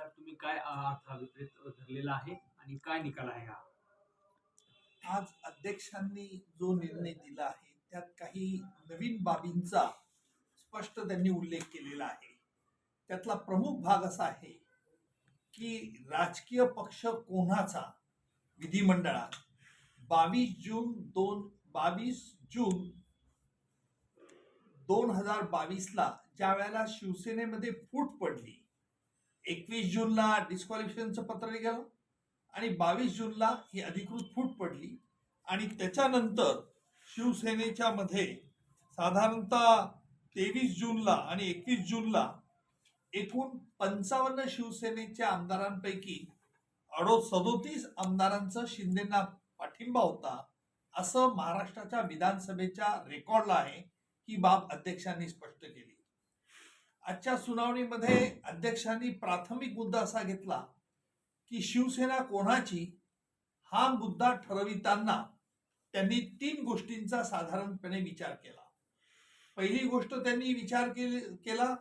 याचा तुम्ही काय अर्थ अभिप्रेत धरलेला आहे आणि काय निकाल आहे हा? आज अध्यक्षांनी जो निर्णय दिला आहे त्यात काही नवीन बाबींचा स्पष्ट त्यांनी उल्लेख केलेला आहे. त्यातला प्रमुख भाग असा आहे की राजकीय पक्ष कोणाचा? विधिमंडळात. बावीस जून दोन बावीस जून दोन हजार बावीसला ज्या वेळेला शिवसेनेमध्ये फूट पडली एकवीस जूनला डिस्क्वालिफिकेशनचं पत्र निघालं आणि बावीस जूनला ही अधिकृत फूट पडली. आणि त्याच्यानंतर शिवसेनेच्या मध्ये साधारणतः तेवीस जूनला आणि एकवीस जूनला एकूण पंचावन्न शिवसेनेच्या आमदारांपैकी अडो सदोतीस आमदारांचा शिंदेना पाठिंबा होता असं महाराष्ट्राच्या विधानसभेच्या रेकॉर्डला आहे. ही बाब अध्यक्षांनी स्पष्ट केली. आजच्या सुनावणीमध्ये अध्यक्षांनी प्राथमिक मुद्दा असा घेतला की शिवसेना कोणाची हा मुद्दा ठरविताना त्यांनी तीन गोष्टींचा साधारणपणे विचार केला. पहिली गोष्ट त्यांनी विचार केला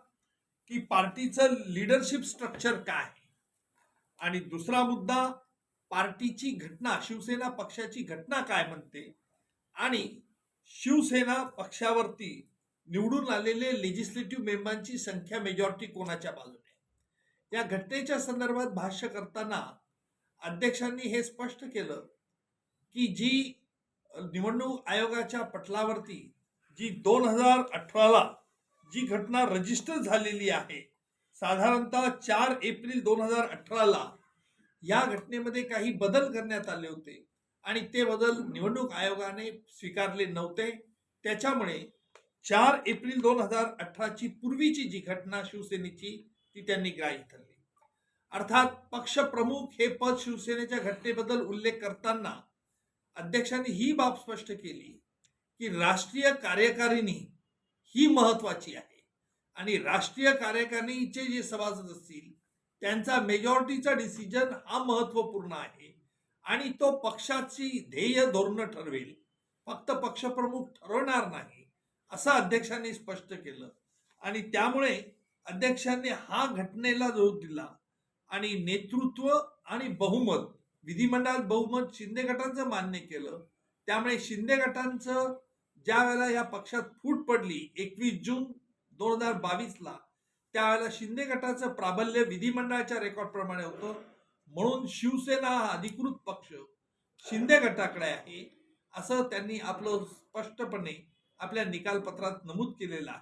की पार्टीचं लिडरशिप स्ट्रक्चर काय आहे? आणि दुसरा मुद्दा पार्टीची घटना शिवसेना पक्षाची घटना काय म्हणते? आणि शिवसेना पक्षावरती निवडून आलेले लेजिस्लेटिव्ह मेंबरांची संख्या मेजॉरिटी कोणाच्या बाजूने? या घटनेच्या संदर्भात भाष्य करताना अध्यक्षांनी हे स्पष्ट केलं की जी निवडणूक आयोगाच्या पटलावरती जी दोन हजार अठराला जी घटना रजिस्टर झालेली आहे साधारणतः चार एप्रिल दोन हजार अठराला या घटनेमध्ये काही बदल करण्यात आले होते. आणि ते बदल निवडणूक आयोगाने स्वीकारले नव्हते. त्याच्यामुळे चार एप्रिल दोन हजार अठराची पूर्वीची जी घटना शिवसेनेची ती त्यांनी ग्राह्य धरली. अर्थात पक्षप्रमुख हे पद शिवसेनेच्या घटनेबद्दल उल्लेख करताना अध्यक्षांनी ही बाब स्पष्ट केली की राष्ट्रीय कार्यकारिणी ही महत्वाची आहे आणि राष्ट्रीय कार्यकारिणीचे जे सभासद असतील त्यांचा मेजॉरिटीचा डिसिजन हा महत्त्वपूर्ण आहे आणि तो पक्षाची ध्येय धोरणं ठरवेल. फक्त पक्षप्रमुख ठरवणार नाही. असं अध्यक्षांनी स्पष्ट केलं. आणि त्यामुळे अध्यक्षांनी हा घटनेला जोर दिला. आणि नेतृत्व आणि बहुमत विधिमंडळात बहुमत शिंदे गटांचं मान्य केलं. त्यामुळे शिंदे गटांचं ज्या वेळेला या पक्षात फूट पडली एकवीस जून दोन हजार बावीसला त्यावेळेला शिंदे गटाचं प्राबल्य विधिमंडळाच्या रेकॉर्ड प्रमाणे होतं. म्हणून शिवसेना हा अधिकृत पक्ष शिंदे गटाकडे आहे असं त्यांनी आपलं स्पष्टपणे आपल्या निकालपत्रात नमूद केलेलं आहे.